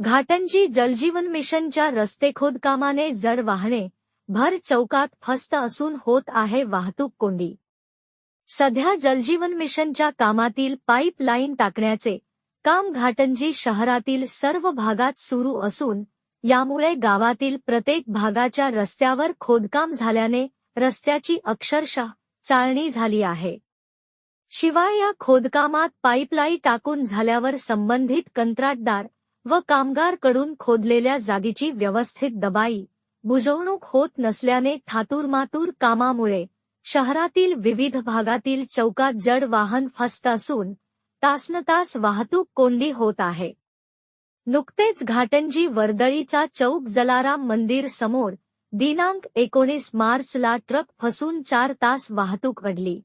घाटंजी जलजीवन मिशनच्या रस्ते खोदकामाने जड वाहने भर चौकात फस्त असून होत आहे वाहतूक कोंडी. सध्या जलजीवन मिशनच्या कामातील पाईपलाईन टाकण्याचे काम घाटंजी शहरातील सर्व भागात सुरू असून यामुळे गावातील प्रत्येक भागाच्या रस्त्यावर खोदकाम झाल्याने रस्त्याची अक्षरशः चाळणी झाली आहे. शिवाय या खोदकामात पाईपलाईन टाकून झाल्यावर संबंधित कंत्राटदार व कामगारकडून खोदलेल्या जागेची व्यवस्थित दबाई बुजवणूक होत नसल्याने थातूरमातूर कामामुळे शहरातील विविध भागातील चौकात जड वाहन फस्त असून तासनतास वाहतूक कोंडी होत आहे. नुकतेच घाटंजी वर्दळीचा चौक जलाराम मंदिर समोर दिनांक एकोणीस मार्चला ट्रक फसून चार तास वाहतूक अडली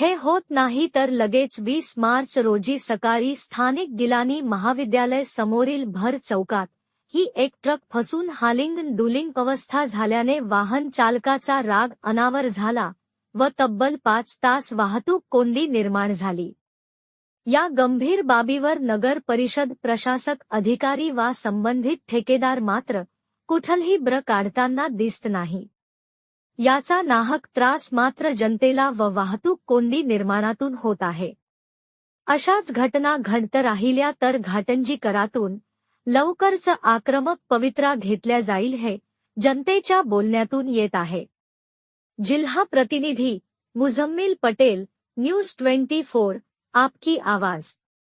हे होत नाही तर लगेच वीस मार्च रोजी सकाळी स्थानिक गिलानी महाविद्यालय समोरील भर चौकात ही एक ट्रक फसून हालिंग डुलिंग अवस्था झाल्याने वाहन चालकाचा राग अनावर झाला व तब्बल पाच तास वाहतूक कोंडी निर्माण झाली. या गंभीर बाबीवर नगर परिषद प्रशासक अधिकारी वा संबंधित ठेकेदार मात्र कुठलही ब्र काढताना दिसत नाही. याचा नाहक त्रास मात्र जनतेला व वाहतूक कोंडी निर्माणातून होत आहे. अशाच घटना घडत राहिल्या तर घाटंजी करातून लवकरच आक्रमक पवित्रा घेतल्या जाईल हे जनतेच्या बोलण्यातून येत आहे. जिल्हा प्रतिनिधी Muzammil Patel news twenty four आपकी आवाज.